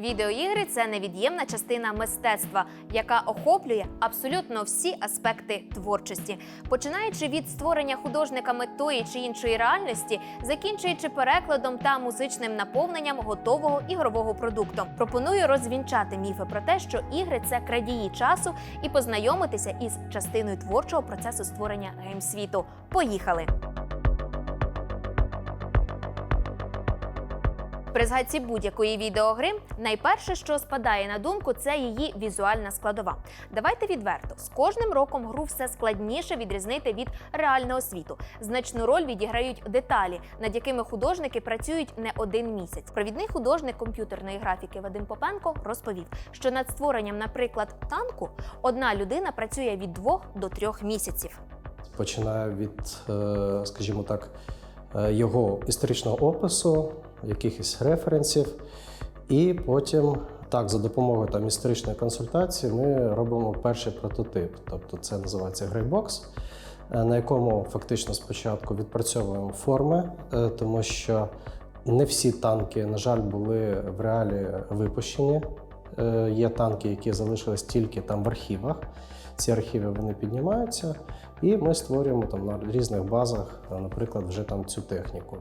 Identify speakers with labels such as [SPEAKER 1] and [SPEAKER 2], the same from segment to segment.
[SPEAKER 1] Відеоігри це невід'ємна частина мистецтва, яка охоплює абсолютно всі аспекти творчості, починаючи від створення художниками тої чи іншої реальності, закінчуючи перекладом та музичним наповненням готового ігрового продукту. Пропоную розвінчати міфи про те, що ігри це крадії часу, і познайомитися із частиною творчого процесу створення геймсвіту. Поїхали! При згадці будь-якої відеогри найперше, що спадає на думку, це її візуальна складова. Давайте відверто, з кожним роком гру все складніше відрізнити від реального світу. Значну роль відіграють деталі, над якими художники працюють не один місяць. Провідний художник комп'ютерної графіки Вадим Попенко розповів, що над створенням, наприклад, танку одна людина працює від двох до трьох місяців.
[SPEAKER 2] Починаю від, е, скажімо так, е, його історичного опису, якихось референсів, і потім, так, за допомогою там історичної консультації, ми робимо перший прототип. Тобто це називається грейбокс, на якому фактично спочатку відпрацьовуємо форми, е, тому що не всі танки, на жаль, були в реалі випущені. Е, Є танки, які залишились тільки там в архівах. Ці архіви вони піднімаються, і ми створюємо там на різних базах, наприклад, вже там цю техніку.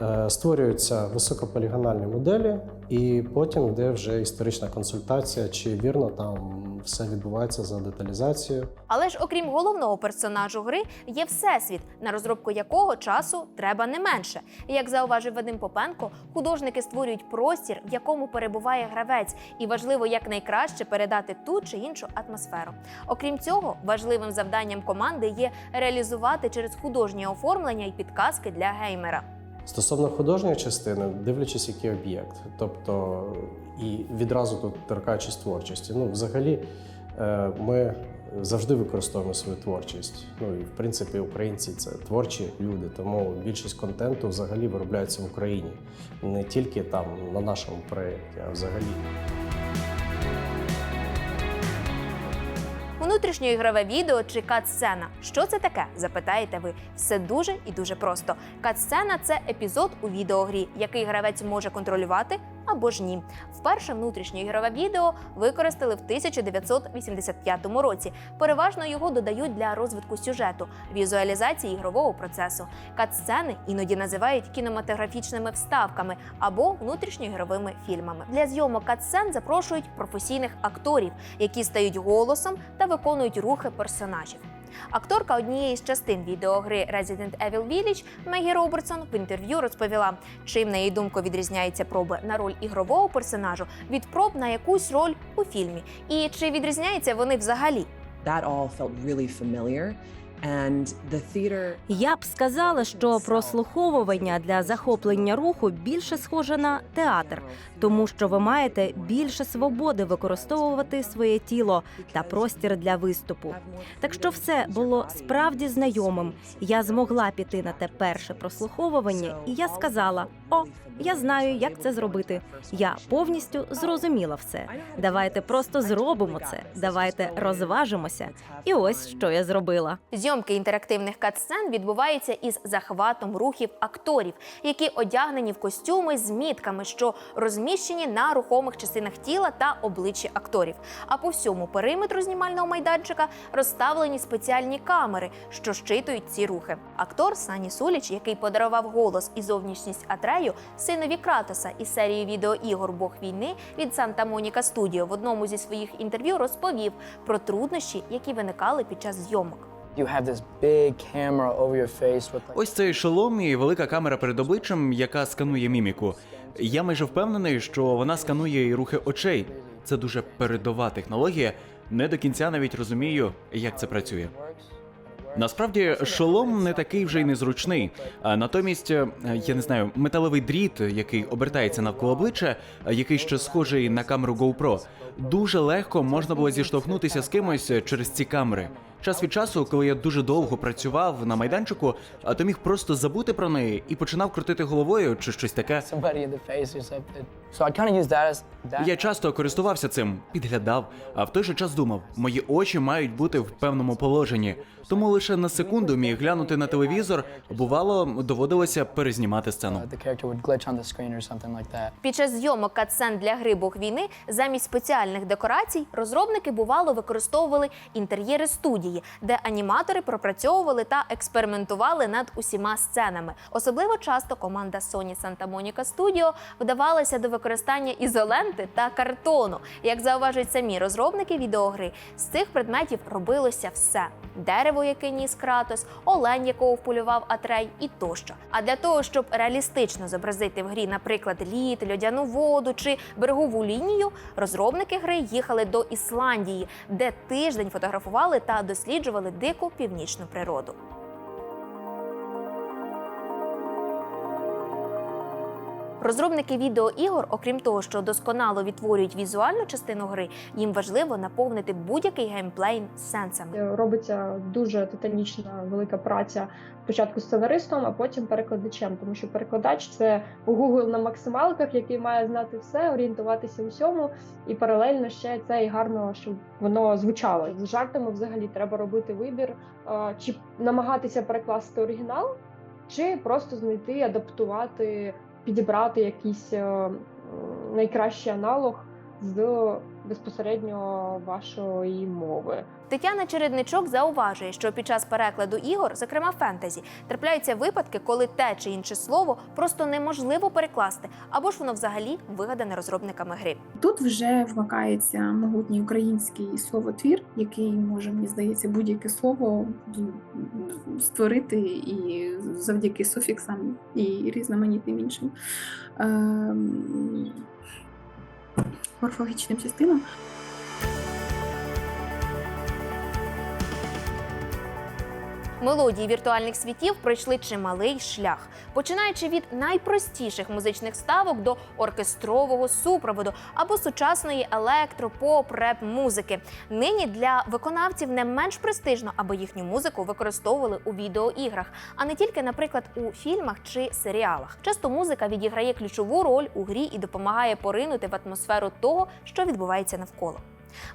[SPEAKER 2] Е, Створюються високополігональні моделі, і потім йде вже історична консультація, чи вірно там все відбувається за деталізацією.
[SPEAKER 1] Але ж окрім головного персонажу гри, є всесвіт, на розробку якого часу треба не менше. Як зауважив Вадим Попенко, художники створюють простір, в якому перебуває гравець, і важливо якнайкраще передати ту чи іншу атмосферу. Окрім цього, важливим завданням команди є реалізувати через художнє оформлення і підказки для геймера.
[SPEAKER 2] Стосовно художньої частини, дивлячись, який об'єкт, тобто і відразу тут торкаючись творчості. Ну, взагалі, е, ми завжди використовуємо свою творчість. Ну і в принципі, українці це творчі люди, тому більшість контенту взагалі виробляється в Україні, не тільки там на нашому проєкті, а взагалі.
[SPEAKER 1] Внутрішньоігрове відео чи кат-сцена. Що це таке? Запитаєте ви. Все дуже і дуже просто. Кат-сцена – це епізод у відеогрі, який гравець може контролювати або ж ні. Вперше внутрішньоігрове відео використали в 1985 році. Переважно його додають для розвитку сюжету, візуалізації ігрового процесу. Кат-сцени іноді називають кінематографічними вставками або внутрішньоігровими фільмами. Для зйомок кат-сцен запрошують професійних акторів, які стають голосом та виконують рухи персонажів. Акторка однієї з частин відеогри Resident Evil Village Мегі Робертсон в інтерв'ю розповіла, чим на її думку відрізняються проби на роль ігрового персонажу від проб на якусь роль у фільмі, і чи відрізняються вони взагалі.
[SPEAKER 3] that all felt really familiar.
[SPEAKER 4] Я б сказала, що прослуховування для захоплення руху більше схоже на театр, тому що ви маєте більше свободи використовувати своє тіло та простір для виступу. Так що все було справді знайомим. Я змогла піти на те перше прослуховування, і я сказала: О, я знаю, як це зробити. Я повністю зрозуміла все. Давайте просто зробимо це. Давайте розважимося. І ось що я зробила.
[SPEAKER 1] Зйомки інтерактивних кат-сцен відбуваються із захватом рухів акторів, які одягнені в костюми з мітками, що розміщені на рухомих частинах тіла та обличчі акторів. А по всьому периметру знімального майданчика розставлені спеціальні камери, що щитують ці рухи. Актор Сані Суліч, який подарував голос і зовнішність Атрею, синові Кратоса із серії відеоігор Бог війни від Санта Моніка Студіо в одному зі своїх інтерв'ю розповів про труднощі, які виникали під час зйомок.
[SPEAKER 5] You have this big
[SPEAKER 6] Ось цей шолом і велика камера перед обличчям, яка сканує міміку. Я майже впевнений, що вона сканує і рухи очей. Це дуже передова технологія. Не до кінця навіть розумію, як це працює. Насправді, шолом не такий вже й незручний. А натомість, е, я не знаю, металевий дріт, який обертається навколо обличчя, е, який ще схожий на камеру GoPro, дуже легко можна було зіштовхнутися з кимось через ці камери. Час від часу, коли я дуже довго працював на майданчику, а то міг просто забути про неї і починав крутити головою чи щось таке. Я часто користувався цим, підглядав, а в той же час думав, мої очі мають бути в певному положенні. Тому лише на секунду міг глянути на телевізор, бувало, доводилося перезнімати сцену.
[SPEAKER 5] Uh.
[SPEAKER 1] Під час зйомок катсцен для гри Бог війни замість спеціальних декорацій розробники бувало використовували інтер'єри студії, де аніматори пропрацьовували та експериментували над усіма сценами. Особливо часто команда Sony Santa Monica Studio вдавалася до використання ізоленти та картону. Як зауважують самі розробники відеогри, з цих предметів робилося все: дерево, яке ніс Кратос, олень, якого вполював Атрей, і тощо. А для того, щоб реалістично зобразити в грі, наприклад, лід, льодяну воду чи берегову лінію, розробники гри їхали до Ісландії, де тиждень фотографували та досліджували дику північну природу. Розробники відеоігор, окрім того, що досконало відтворюють візуальну частину гри, їм важливо наповнити будь-який геймплей сенсами.
[SPEAKER 7] робиться дуже титанічна велика праця спочатку сценаристом, а потім перекладачем, тому що перекладач це Google на максималках, який має знати все, орієнтуватися у всьому, і паралельно ще це і гарно, щоб воно звучало. З жартами взагалі треба робити вибір, чи намагатися перекласти оригінал, чи просто знайти, адаптувати, підібрати якийсь е, найкращий аналог з безпосередньо вашої мови.
[SPEAKER 1] Тетяна Чередничок зауважує, що під час перекладу ігор, зокрема фентезі, трапляються випадки, коли те чи інше слово просто неможливо перекласти, або ж воно взагалі вигадане розробниками гри.
[SPEAKER 8] Тут вже вмикається могутній український словотвір, який може, мені здається, будь-яке слово створити і завдяки суфіксам і різноманітним іншим ем, морфологічним частинам.
[SPEAKER 1] Мелодії віртуальних світів пройшли чималий шлях, починаючи від найпростіших музичних ставок до оркестрового супроводу або сучасної електро, поп, реп музики. Нині для виконавців не менш престижно, аби їхню музику використовували у відеоіграх, а не тільки, наприклад, у фільмах чи серіалах. Часто музика відіграє ключову роль у грі і допомагає поринути в атмосферу того, що відбувається навколо.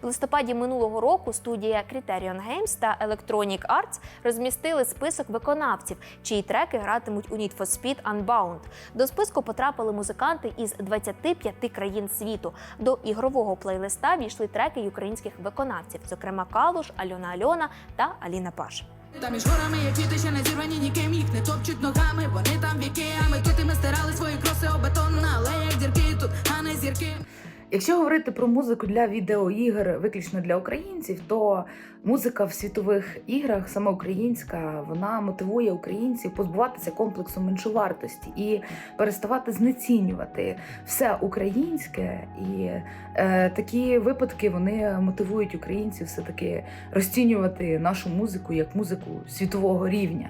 [SPEAKER 1] В листопаді минулого року студія Criterion Games та Electronic Arts розмістили список виконавців, чиї треки гратимуть у Need for Speed Unbound. До списку потрапили музиканти із 25 країн світу. До ігрового плейлиста війшли треки українських виконавців, зокрема Калуш, Альона Альона та Аліна Паш.
[SPEAKER 9] Та між горами, як квіти ще не зірвані ніким, їх не топчуть ногами, вони там віки, а ми кити ми стирали свої кроси об бетон на алеях дірки тут, а не зірки.
[SPEAKER 10] Якщо говорити про музику для відеоігр виключно для українців, то музика в світових іграх, саме українська, вона мотивує українців позбуватися комплексу меншовартості і переставати знецінювати все українське. І е, такі випадки вони мотивують українців все таки розцінювати нашу музику як музику світового рівня.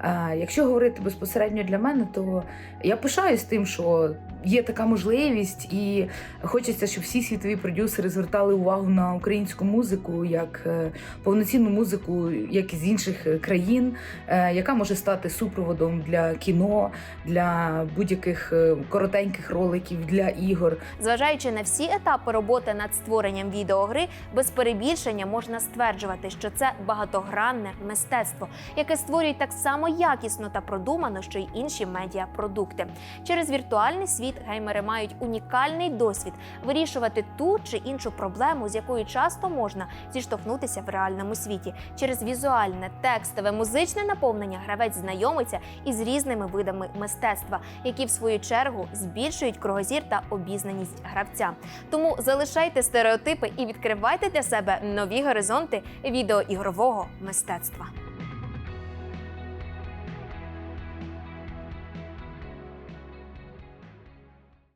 [SPEAKER 10] Е, якщо говорити безпосередньо для мене, то я пишаюсь тим, що є така можливість, і хочеться, щоб всі світові продюсери звертали увагу на українську музику як е, повноцінну музику, як із інших е, країн, е, яка може стати супроводом для кіно, для будь-яких коротеньких роликів, для ігор.
[SPEAKER 1] Зважаючи на всі етапи роботи над створенням відеогри, без перебільшення можна стверджувати, що це багатогранне мистецтво, яке створюють так само якісно та продумано, що й інші медіапродукти. Через віртуальний світ геймери мають унікальний досвід вирішувати ту чи іншу проблему, з якою часто можна зіштовхнутися в реальному світі. Через візуальне, текстове, музичне наповнення гравець знайомиться із різними видами мистецтва, які в свою чергу збільшують кругозір та обізнаність гравця. Тому залишайте стереотипи і відкривайте для себе нові горизонти відеоігрового мистецтва.